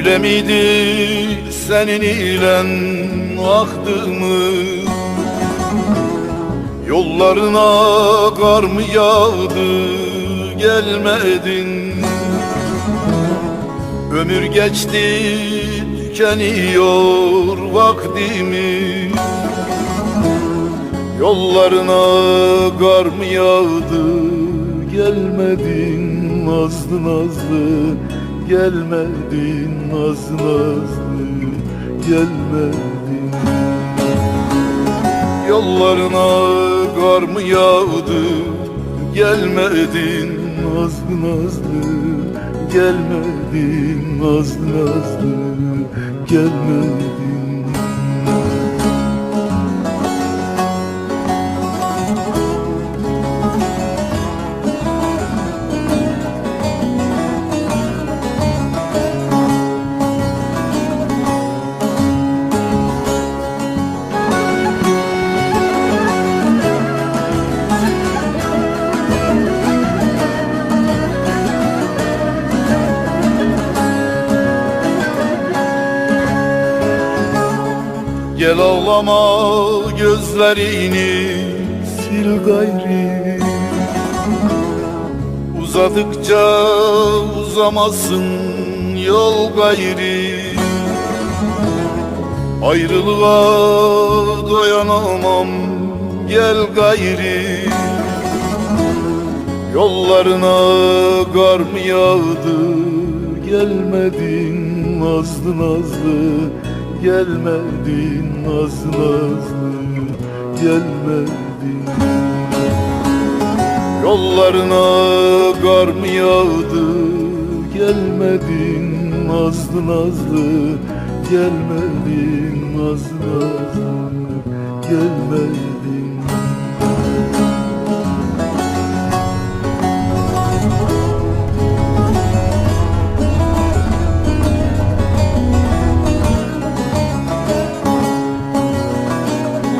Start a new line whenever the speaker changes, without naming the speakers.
miydi senin ile aktığımı Yollarına kar mı yağdı gelmedin? Ömür geçti tükeniyor vaktimiz Yollarına kar mı yağdı gelmedin? Nazlı nazlı Gelmedin nazlı nazlı gelmedin. Yollarına kar mı yağdı? Gelmedin nazlı nazlı Gelmedin nazlı nazlı Gelmedin Gel ağlama gözlerini sil gayri Uzadıkça uzamasın yol gayri Ayrılığa dayanamam gel gayri Yollarına kar mı yağdı gelmedin nazlı nazlı Gelmedin nazlı nazlı gelmedin. Yollarına kar mı yağdı? Gelmedin nazlı nazlı Gelmedin nazlı nazlı gelmedin